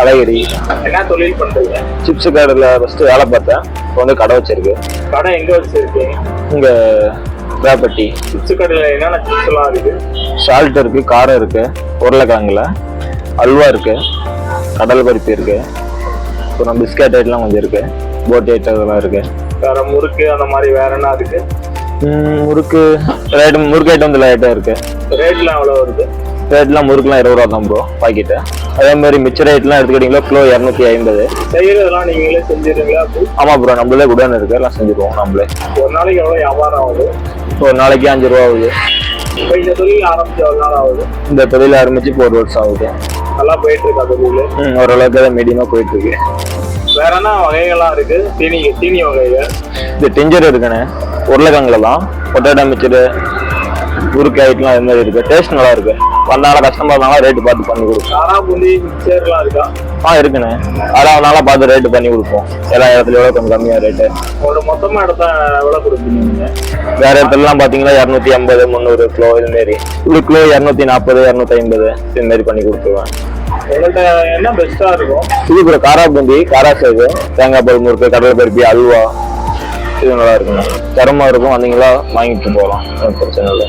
அழகிரி. என்ன தொழில் பண்றீங்க? சிப்ஸ் கடையில் ஃபஸ்ட்டு வேலை பார்த்தேன். இப்போ வந்து கடை வச்சிருக்கு. கடை எங்க வச்சிருக்கீங்க இங்கே வேப்பட்டி. சிப்ஸ் கடையில என்னென்ன சிப்ஸ் எல்லாம் இருக்கு? சால்ட் இருக்கு காரம் இருக்கு உருளைக்கிழங்குல அல்வா இருக்கு கடல் பருப்பு இருக்கு அப்புறம் பிஸ்கட் ஐட்டம்லாம் கொஞ்சம் இருக்கு. போட்டி ஐட்டம் இதெல்லாம் இருக்கு. வேற முறுக்கு அந்த மாதிரி வேற என்ன இருக்கு? முறுக்கு ரேட்டு முறுக்கு ஐட்டம் வந்து லைட்டாக இருக்கு. ரேட்லாம் எவ்வளவு வருது? ரேட்லாம் முறுக்குலாம் இருபது ரூபா தான் ப்ரோ பாக்கெட்டு அதே மாதிரி மிச்ச ரேட்லாம் எடுத்துக்கிட்டீங்களா? கிலோ இரநூத்தி ஐம்பது. செய்யறதெல்லாம் நீங்களே செஞ்சிருங்களா ஆமாம் ப்ரோ நம்மளே குடோன் இருக்கு எல்லாம் செஞ்சுருவோம் நம்மளே. ஒரு நாளைக்கு எவ்வளவு வியாபாரம் ஆகுது? ஒரு நாளைக்கு அஞ்சு ரூபா ஆகுது. இப்போ இந்த தொழில் ஆரம்பிச்சு எவ்வளவு நாள் ஆகுது? இந்த தொழில் ஆரம்பிச்சு இப்போ ஒரு வருஷம் ஆகுது. நல்லா போயிட்டு இருக்கா தொழில்? ம், ஓரளவுக்கு தான் மீடியமாக போயிட்டு இருக்கு வேற என்ன வகைகள்லாம் இருக்கு? தீனி தீனி வகைகள். இது டிஞ்சர் இருக்குண்ணே. உருளைக்கிழங்குல தான் பொட்டேட்டோ மிச்சரு உருக்கு ஐட்டம்லாம் இது மாதிரி இருக்கு. டேஸ்ட் நல்லா இருக்கு. வந்தாலும் கஸ்டமர் இருந்தாலும் ரேட்டு பார்த்து பண்ணி கொடுப்போம் ஆ இருக்குண்ணே. நாளாக பார்த்து ரேட்டு பண்ணி கொடுப்போம். எல்லா இடத்துல எவ்வளோ கொஞ்சம் கம்மியாக ரேட்டு ஒரு மொத்தமா எடுத்தா எவ்வளவு கொடுப்பீங்க வேற இடத்துலலாம் பார்த்தீங்கன்னா இரநூத்தி ஐம்பது முந்நூறு கிலோ இது மாரி. ஒரு கிலோ இரநூத்தி நாற்பது இரநூத்தி ஐம்பது இது மாதிரி பண்ணி கொடுத்துருவேன். என்ன பெஸ்டா இருக்கும்? இது கூட காரா பூந்தி காரா சேவு தேங்காய் பால் முறுக்கு கடலை பருப்பி அல்வா. இது நல்லா இருக்குண்ணே தரமாக இருக்கும் வந்தீங்களா வாங்கிட்டு போகலாம். ஒன்றும் பிரச்சனை இல்லை.